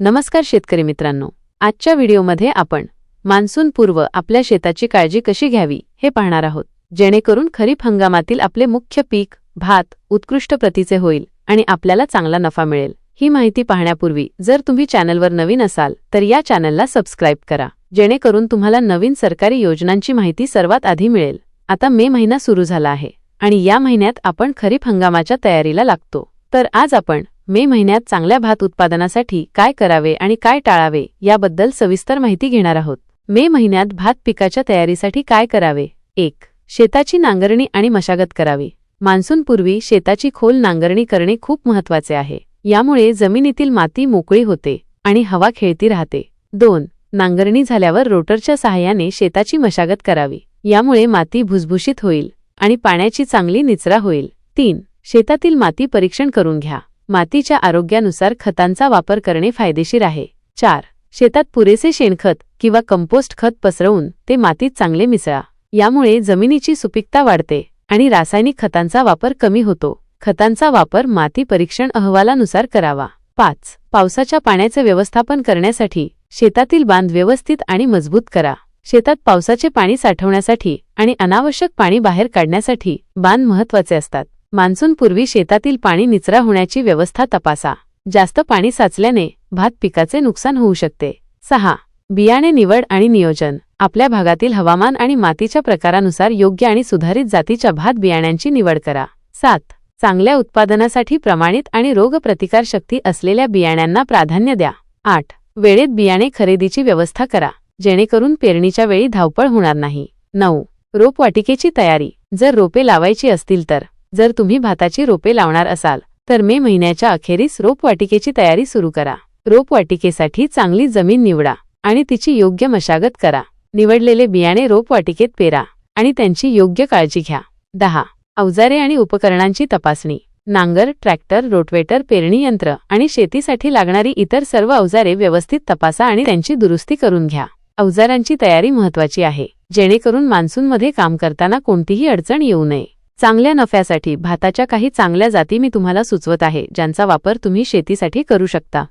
नमस्कार शेतकरी मित्रांनो. आजच्या व्हिडिओमध्ये आपण मान्सून पूर्व आपल्या शेताची काळजी कशी घ्यावी हे पाहणार आहोत. जेणेकरून खरीप हंगामातील आपले मुख्य पीक भात उत्कृष्ट प्रतीचे होईल आणि आपल्याला चांगला नफा मिळेल. ही माहिती पाहण्यापूर्वी जर तुम्ही चॅनलवर नवीन असाल तर या चॅनलला सबस्क्राईब करा. जेणेकरून तुम्हाला नवीन सरकारी योजनांची माहिती सर्वात आधी मिळेल. आता मे महिना सुरू झाला आहे आणि या महिन्यात आपण खरीप हंगामाच्या तयारीला लागतो. तर आज आपण मे महिन्यात चांगल्या भात उत्पादनासाठी काय करावे आणि काय टाळावे याबद्दल सविस्तर माहिती घेणार आहोत. मे महिन्यात भात पिकाच्या तयारीसाठी काय करावे? एक शेताची नांगरणी आणि मशागत करावी. मान्सूनपूर्वी शेताची खोल नांगरणी करणे खूप महत्त्वाचे आहे. यामुळे जमिनीतील माती मोकळी होते आणि हवा खेळती राहते. दोन नांगरणी झाल्यावर रोटरच्या सहाय्याने शेताची मशागत करावी. यामुळे माती भुसभुशीत होईल आणि पाण्याची चांगली निचरा होईल. तीन शेतातील माती परीक्षण करून घ्या. मातीच्या आरोग्यानुसार खतांचा वापर करणे फायदेशीर आहे. चार. शेतात पुरेसे शेणखत किंवा कंपोस्ट खत पसरवून ते मातीत चांगले मिसळा. यामुळे जमिनीची सुपीकता वाढते आणि रासायनिक खतांचा वापर कमी होतो. खतांचा वापर माती परीक्षण अहवालानुसार करावा. पाच. पावसाच्या पाण्याचे व्यवस्थापन करण्यासाठी शेतातील बांध व्यवस्थित आणि मजबूत करा. शेतात पावसाचे पाणी साठवण्यासाठी आणि अनावश्यक पाणी बाहेर काढण्यासाठी बांध महत्त्वाचे असतात. मान्सूनपूर्वी शेतातील पाणी निचरा होण्याची व्यवस्था तपासा. जास्त पाणी साचल्याने भात पिकाचे नुकसान होऊ शकते. सहा. बियाणे निवड आणि नियोजन. आपल्या भागातील हवामान आणि मातीच्या प्रकारानुसार योग्य आणि सुधारित जातीच्या भात बियाण्यांची निवड करा. सात. चांगल्या उत्पादनासाठी प्रमाणित आणि रोगप्रतिकारशक्ती असलेल्या बियाण्यांना प्राधान्य द्या. आठ. वेळेत बियाणे खरेदीची व्यवस्था करा. जेणेकरून पेरणीच्या वेळी धावपळ होणार नाही. नऊ. रोपवाटिकेची तयारी. जर रोपे लावायची असतील तर. जर तुम्ही भाताची रोपे लावणार असाल तर मे महिन्याच्या अखेरीस रोपवाटिकेची तयारी सुरू करा. रोपवाटिकेसाठी चांगली जमीन निवडा आणि तिची योग्य मशागत करा. निवडलेले बियाणे रोपवाटिकेत पेरा आणि त्यांची योग्य काळजी घ्या. दहा. अवजारे आणि उपकरणांची तपासणी. नांगर ट्रॅक्टर रोटवेटर पेरणी यंत्र आणि शेतीसाठी लागणारी इतर सर्व अवजारे व्यवस्थित तपासा आणि त्यांची दुरुस्ती करून घ्या. अवजारांची तयारी महत्वाची आहे. जेणेकरून मान्सूनमध्ये काम करताना कोणतीही अडचण येऊ नये. चांगल्या नफ्यासाठी भाताच्या काही चांगल्या जाती मी तुम्हाला सुचवत आहे ज्यांचा वापर तुम्ही शेतीसाठी करू शकता.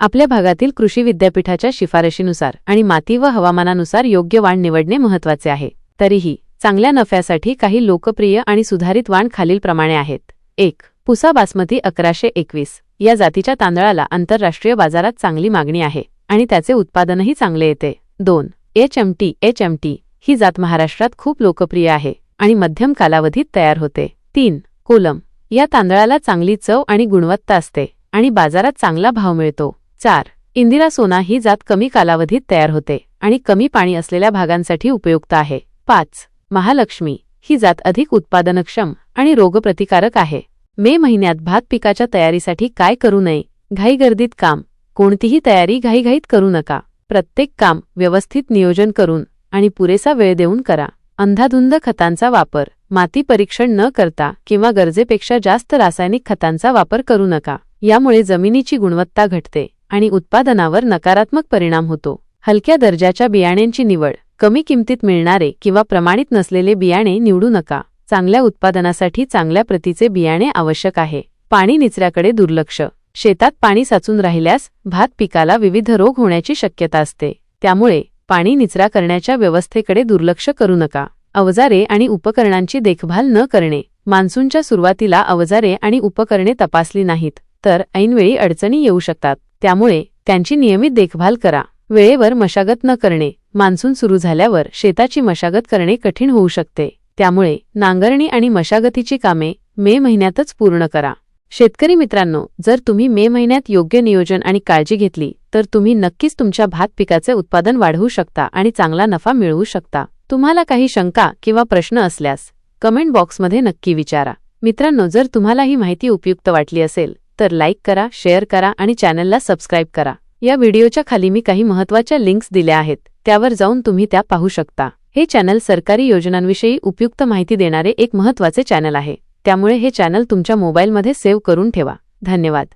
आपल्या भागातील कृषी विद्यापीठाच्या शिफारशीनुसार आणि माती व हवामानानुसार योग्य वाण निवडणे महत्त्वाचे आहे. तरीही चांगल्या नफ्यासाठी काही लोकप्रिय आणि सुधारित वाण खालीलप्रमाणे आहेत. एक पुसा बासमती अकराशे एकवीस. या जातीच्या तांदळाला आंतरराष्ट्रीय बाजारात चांगली मागणी आहे आणि त्याचे उत्पादनही चांगले येते. दोन H M T H M T ही जात महाराष्ट्रात खूप लोकप्रिय आहे. आणि मध्यम कालावधीत तयार होते. तीन कोलम. या तांदळाला चांगली चव आणि गुणवत्ता असते आणि बाजारात चांगला भाव मिळतो. चार इंदिरा सोना ही जात कमी कालावधीत तयार होते आणि कमी पाणी असलेल्या भागांसाठी उपयुक्त आहे. पाच महालक्ष्मी. ही जात अधिक उत्पादनक्षम आणि रोगप्रतिकारक आहे. मे महिन्यात भात पिकाच्या तयारीसाठी काय करू नये? घाईगर्दीत काम. कोणतीही तयारी घाईघाईत करू नका. प्रत्येक काम व्यवस्थित नियोजन करून आणि पुरेसा वेळ देऊन करा. अंधाधुंद खतांचा वापर. माती परीक्षण न करता किंवा गरजेपेक्षा जास्त रासायनिक खतांचा वापर करू नका. यामुळे जमिनीची गुणवत्ता घटते आणि उत्पादनावर नकारात्मक परिणाम होतो. हलक्या दर्जाच्या बियाण्यांची निवड. कमी किमतीत मिळणारे किंवा प्रमाणित नसलेले बियाणे निवडू नका. चांगल्या उत्पादनासाठी चांगल्या प्रतीचे बियाणे आवश्यक आहे. पाणी निचऱ्याकडे दुर्लक्ष. शेतात पाणी साचून राहिल्यास भात पिकाला विविध रोग होण्याची शक्यता असते. त्यामुळे पाणी निचरा करण्याच्या व्यवस्थेकडे दुर्लक्ष करू नका. अवजारे आणि उपकरणांची देखभाल न करणे. मान्सूनच्या सुरुवातीला अवजारे आणि उपकरणे तपासली नाहीत तर ऐनवेळी अडचणी येऊ शकतात. त्यामुळे त्यांची नियमित देखभाल करा. वेळेवर मशागत न करणे. मान्सून सुरू झाल्यावर शेताची मशागत करणे कठीण होऊ शकते. त्यामुळे नांगरणी आणि मशागतीची कामे मे महिन्यातच पूर्ण करा. शेतकरी मित्रांनो जर तुम्ही मे महिन्यात योग्य नियोजन आणि काळजी घेतली तर तुम्ही नक्कीच तुमच्या भात पिकाचे उत्पादन वाढवू शकता आणि चांगला नफा मिळवू शकता. तुम्हाला काही शंका किंवा प्रश्न असल्यास कमेंट बॉक्समध्ये नक्की विचारा. मित्रांनो जर तुम्हाला ही माहिती उपयुक्त वाटली असेल तर लाईक करा शेअर करा आणि चॅनलला सबस्क्राईब करा. या व्हिडिओच्या खाली मी काही महत्त्वाच्या लिंक्स दिल्या आहेत त्यावर जाऊन तुम्ही त्या पाहू शकता. हे चॅनल सरकारी योजनांविषयी उपयुक्त माहिती देणारे एक महत्त्वाचे चॅनल आहे. त्यामुळे हे चॅनल तुमच्या मोबाईलमध्ये सेव्ह करून ठेवा. धन्यवाद.